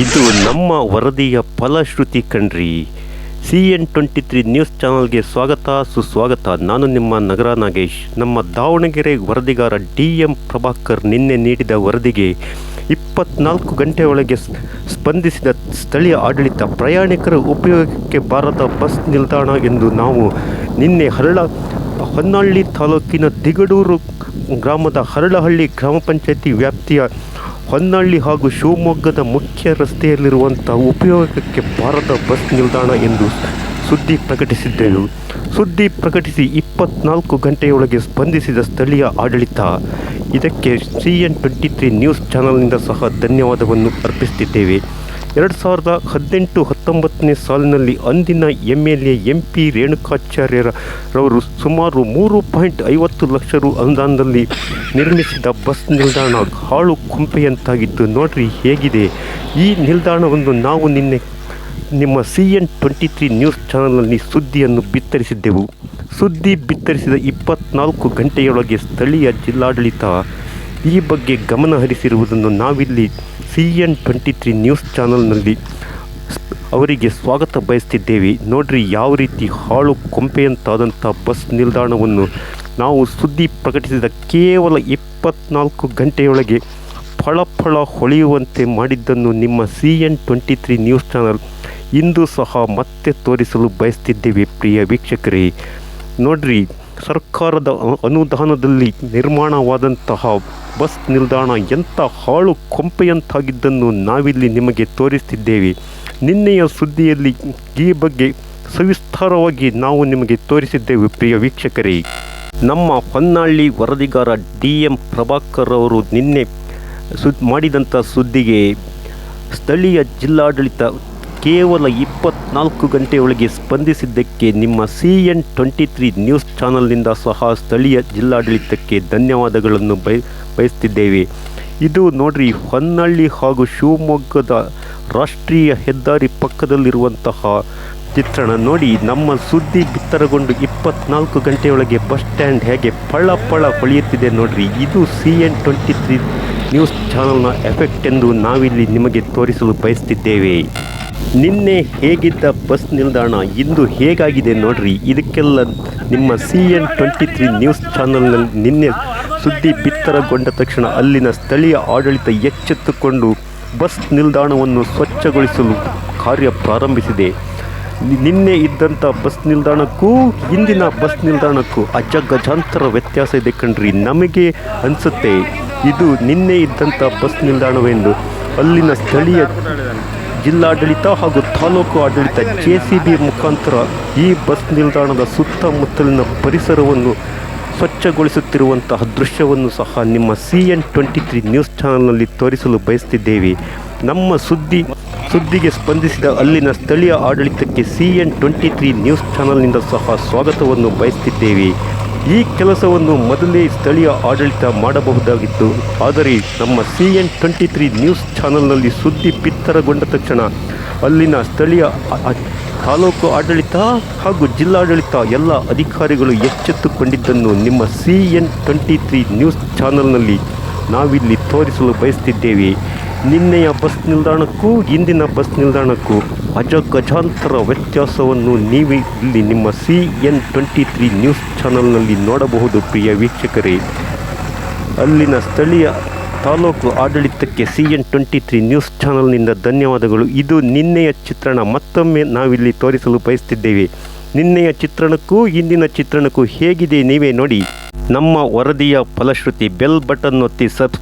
ಇದು ನಮ್ಮ ವರದಿಯ ಫಲಶ್ರುತಿ ಕಣ್ರಿ. C N twenty three news ಚಾನಲ್ಗೆ ಸ್ವಾಗತ, ಸುಸ್ವಾಗತ. ನಾನು ನಿಮ್ಮ ನಗರ ನಾಗೇಶ್. ನಮ್ಮ ದಾವಣಗೆರೆ ವರದಿಗಾರ ಡಿ ಎಂ ಪ್ರಭಾಕರ್ ನಿನ್ನೆ ನೀಡಿದ ವರದಿಗೆ ಇಪ್ಪತ್ನಾಲ್ಕು ಗಂಟೆ ಒಳಗೆ ಸ್ಪಂದಿಸಿದ ಸ್ಥಳೀಯ ಆಡಳಿತ ಪ್ರಯಾಣಿಕರ ಉಪಯೋಗಕ್ಕೆ ಬಾರದ ಬಸ್ ನಿಲ್ದಾಣ ಎಂದು ನಾವು ನಿನ್ನೆ ಹರಳ, ಹೊನ್ನಾಳಿ ತಾಲೂಕಿನ ದಿಗಡೂರು ಗ್ರಾಮದ ಹರಳಹಳ್ಳಿ ಗ್ರಾಮ ಪಂಚಾಯತಿ ವ್ಯಾಪ್ತಿಯ ಹೊನ್ನಳ್ಳಿ ಹಾಗೂ ಶಿವಮೊಗ್ಗದ ಮುಖ್ಯ ರಸ್ತೆಯಲ್ಲಿರುವಂಥ ಉಪಯೋಗಕ್ಕೆ ಬಾರದ ಬಸ್ ನಿಲ್ದಾಣ ಎಂದು ಸುದ್ದಿ ಪ್ರಕಟಿಸಿದ್ದೆವು. ಸುದ್ದಿ ಪ್ರಕಟಿಸಿ ಇಪ್ಪತ್ನಾಲ್ಕು ಗಂಟೆಯೊಳಗೆ ಸ್ಪಂದಿಸಿದ ಸ್ಥಳೀಯ ಆಡಳಿತ, ಇದಕ್ಕೆ C N twenty three news ಚಾನಲ್ನಿಂದ ಸಹ ಧನ್ಯವಾದವನ್ನು ಅರ್ಪಿಸುತ್ತಿದ್ದೇವೆ. ಎರಡು ಸಾವಿರದ ಹದಿನೆಂಟು ಹತ್ತೊಂಬತ್ತನೇ ಸಾಲಿನಲ್ಲಿ ಅಂದಿನ M L A M P ರೇಣುಕಾಚಾರ್ಯರವರು ಸುಮಾರು ಮೂರು ಪಾಯಿಂಟ್ ಐವತ್ತು ಲಕ್ಷ ರು ಅನುದಾನದಲ್ಲಿ ನಿರ್ಮಿಸಿದ ಬಸ್ ನಿಲ್ದಾಣ ಹಾಳು ಕುಂಪೆಯಂತಾಗಿದ್ದು, ನೋಡ್ರಿ ಹೇಗಿದೆ. ಈ ನಿಲ್ದಾಣವನ್ನು ನಾವು ನಿನ್ನೆ ನಿಮ್ಮ C N twenty three news ಚಾನಲ್ನಲ್ಲಿ ಸುದ್ದಿಯನ್ನು ಬಿತ್ತರಿಸಿದ್ದೆವು. ಸುದ್ದಿ ಬಿತ್ತರಿಸಿದ ಇಪ್ಪತ್ನಾಲ್ಕು ಗಂಟೆಯೊಳಗೆ ಸ್ಥಳೀಯ ಜಿಲ್ಲಾಡಳಿತ ಈ ಬಗ್ಗೆ ಗಮನ ಹರಿಸಿರುವುದನ್ನು ನಾವಿಲ್ಲಿ C N twenty three news ಚಾನಲ್ನಲ್ಲಿ ಅವರಿಗೆ ಸ್ವಾಗತ ಬಯಸ್ತಿದ್ದೇವೆ. ನೋಡ್ರಿ ಯಾವ ರೀತಿ ಹಾಳು ಕೊಂಪೆಯಂತಾದಂಥ ಬಸ್ ನಿಲ್ದಾಣವನ್ನು ನಾವು ಸುದ್ದಿ ಪ್ರಕಟಿಸಿದ ಕೇವಲ ಇಪ್ಪತ್ನಾಲ್ಕು ಗಂಟೆಯೊಳಗೆ ಫಳ ಫಳ ಹೊಳೆಯುವಂತೆ ಮಾಡಿದ್ದನ್ನು ನಿಮ್ಮ C N twenty three news channel ಇಂದು ಸಹ ಮತ್ತೆ ತೋರಿಸಲು ಬಯಸ್ತಿದ್ದೇವೆ. ಪ್ರಿಯ ವೀಕ್ಷಕರೇ, ನೋಡ್ರಿ ಸರ್ಕಾರದ ಅನುದಾನದಲ್ಲಿ ನಿರ್ಮಾಣವಾದಂತಹ ಬಸ್ ನಿಲ್ದಾಣ ಎಂಥ ಹಾಳು ಕೊಂಪೆಯಂತಾಗಿದ್ದನ್ನು ನಾವಿಲ್ಲಿ ನಿಮಗೆ ತೋರಿಸ್ತಿದ್ದೇವೆ. ನಿನ್ನೆಯ ಸುದ್ದಿಯಲ್ಲಿ ಈ ಬಗ್ಗೆ ಸವಿಸ್ತಾರವಾಗಿ ನಾವು ನಿಮಗೆ ತೋರಿಸಿದ್ದೇವೆ ಪ್ರಿಯ ವೀಕ್ಷಕರೇ. ನಮ್ಮ ಹೊನ್ನಾಳಿ ವರದಿಗಾರ ಡಿ ಎಂ ಪ್ರಭಾಕರ್ ಅವರು ನಿನ್ನೆ ಸುದ್ ಮಾಡಿದಂಥ ಸುದ್ದಿಗೆ ಸ್ಥಳೀಯ ಜಿಲ್ಲಾಡಳಿತ ಕೇವಲ ಇಪ್ಪತ್ನಾಲ್ಕು ಗಂಟೆಯೊಳಗೆ ಸ್ಪಂದಿಸಿದ್ದಕ್ಕೆ ನಿಮ್ಮ C N twenty three news ಚಾನಲ್ನಿಂದ ಸಹ ಸ್ಥಳೀಯ ಜಿಲ್ಲಾಡಳಿತಕ್ಕೆ ಧನ್ಯವಾದಗಳನ್ನು ಬಯ, ಬಯಸ್ತಿದ್ದೇವೆ. ಇದು ನೋಡ್ರಿ ಹೊನ್ನಳ್ಳಿ ಹಾಗೂ ಶಿವಮೊಗ್ಗದ ರಾಷ್ಟ್ರೀಯ ಹೆದ್ದಾರಿ ಪಕ್ಕದಲ್ಲಿರುವಂತಹ ಚಿತ್ರಣ. ನೋಡಿ, ನಮ್ಮ ಸುದ್ದಿ ಬಿತ್ತರಗೊಂಡು ಇಪ್ಪತ್ನಾಲ್ಕು ಗಂಟೆಯೊಳಗೆ ಬಸ್ ಸ್ಟ್ಯಾಂಡ್ ಹೇಗೆ ಪಳ ಪಳ ಹೊಳೆಯುತ್ತಿದೆ ನೋಡ್ರಿ. ಇದು C N twenty three news ಚಾನಲ್ನ ಎಫೆಕ್ಟ್ ಎಂದು ನಾವಿಲ್ಲಿ ನಿಮಗೆ ತೋರಿಸಲು ಬಯಸ್ತಿದ್ದೇವೆ. ನಿನ್ನೆ ಹೇಗಿದ್ದ ಬಸ್ ನಿಲ್ದಾಣ ಇಂದು ಹೇಗಾಗಿದೆ ನೋಡ್ರಿ? ಇದಕ್ಕೆಲ್ಲ ನಿಮ್ಮ C N twenty three news ಚಾನಲ್ನಲ್ಲಿ ನಿನ್ನೆ ಸುದ್ದಿ ಬಿತ್ತರಗೊಂಡ ತಕ್ಷಣ ಅಲ್ಲಿನ ಸ್ಥಳೀಯ ಆಡಳಿತ ಎಚ್ಚೆತ್ತುಕೊಂಡು ಬಸ್ ನಿಲ್ದಾಣವನ್ನು ಸ್ವಚ್ಛಗೊಳಿಸಲು ಕಾರ್ಯ ಪ್ರಾರಂಭಿಸಿದೆ. ನಿನ್ನೆ ಇದ್ದಂಥ ಬಸ್ ನಿಲ್ದಾಣಕ್ಕೂ, ಇಂದಿನ ಬಸ್ ನಿಲ್ದಾಣಕ್ಕೂ ಅಜಗಜಾಂತರ ವ್ಯತ್ಯಾಸ ಇದೆ ಕಣ್ರಿ. ನಮಗೆ ಅನಿಸುತ್ತೆ, ಇದು ನಿನ್ನೆ ಇದ್ದಂಥ ಬಸ್ ನಿಲ್ದಾಣವೆಂದು. ಅಲ್ಲಿನ ಸ್ಥಳೀಯ ಜಿಲ್ಲಾಡಳಿತ ಹಾಗೂ ತಾಲೂಕು ಆಡಳಿತ ಜೆ ಸಿ ಬಿ ಮುಖಾಂತರ ಈ ಬಸ್ ನಿಲ್ದಾಣದ ಸುತ್ತಮುತ್ತಲಿನ ಪರಿಸರವನ್ನು ಸ್ವಚ್ಛಗೊಳಿಸುತ್ತಿರುವಂತಹ ದೃಶ್ಯವನ್ನು ಸಹ ನಿಮ್ಮ C N twenty three news ಚಾನಲ್ನಲ್ಲಿ ತೋರಿಸಲು ಬಯಸ್ತಿದ್ದೇವೆ. ನಮ್ಮ ಸುದ್ದಿ, ಸುದ್ದಿಗೆ ಸ್ಪಂದಿಸಿದ ಅಲ್ಲಿನ ಸ್ಥಳೀಯ ಆಡಳಿತಕ್ಕೆ C N twenty three news ಚಾನಲ್ನಿಂದ ಸಹ ಸ್ವಾಗತವನ್ನು ಬಯಸ್ತಿದ್ದೇವೆ. ಈ ಕೆಲಸವನ್ನು ಮೊದಲೇ ಸ್ಥಳೀಯ ಆಡಳಿತ ಮಾಡಬಹುದಾಗಿತ್ತು. ಆದರೆ ನಮ್ಮ C N twenty three news ಚಾನಲ್ನಲ್ಲಿ ಸುದ್ದಿ ಬಿತ್ತರಗೊಂಡ ತಕ್ಷಣ ಅಲ್ಲಿನ ಸ್ಥಳೀಯ ತಾಲೂಕು ಆಡಳಿತ ಹಾಗೂ ಜಿಲ್ಲಾಡಳಿತ ಎಲ್ಲ ಅಧಿಕಾರಿಗಳು ಎಚ್ಚೆತ್ತುಕೊಂಡಿದ್ದನ್ನು ನಿಮ್ಮ C N twenty three news ಚಾನಲ್ನಲ್ಲಿ ನಾವಿಲ್ಲಿ ತೋರಿಸಲು ಬಯಸ್ತಿದ್ದೇವೆ. ನಿನ್ನೆಯ ಬಸ್ ನಿಲ್ದಾಣಕ್ಕೂ ಇಂದಿನ ಬಸ್ ನಿಲ್ದಾಣಕ್ಕೂ ಅಜಗಜಾಂತರ ವ್ಯತ್ಯಾಸವನ್ನು ನೀವು ಇಲ್ಲಿ ನಿಮ್ಮ C N twenty three news ಚಾನಲ್ನಲ್ಲಿ ನೋಡಬಹುದು ಪ್ರಿಯ ವೀಕ್ಷಕರೇ. ಅಲ್ಲಿನ ಸ್ಥಳೀಯ ತಾಲೂಕು ಆಡಳಿತಕ್ಕೆ C N twenty three news ಚಾನಲ್ನಿಂದ ಧನ್ಯವಾದಗಳು. ಇದು ನಿನ್ನೆಯ ಚಿತ್ರಣ. ಮತ್ತೊಮ್ಮೆ ನಾವಿಲ್ಲಿ ತೋರಿಸಲು ಬಯಸ್ತಿದ್ದೇವೆ ನಿನ್ನೆಯ ಚಿತ್ರಣಕ್ಕೂ ಇಂದಿನ ಚಿತ್ರಣಕ್ಕೂ ಹೇಗಿದೆ ನೀವೇ ನೋಡಿ. ನಮ್ಮ ವರದಿಯ ಫಲಶ್ರುತಿ ಬೆಲ್ ಬಟನ್ ಒತ್ತಿ ಸಬ್ಸ್ಕ್ರೈಬ್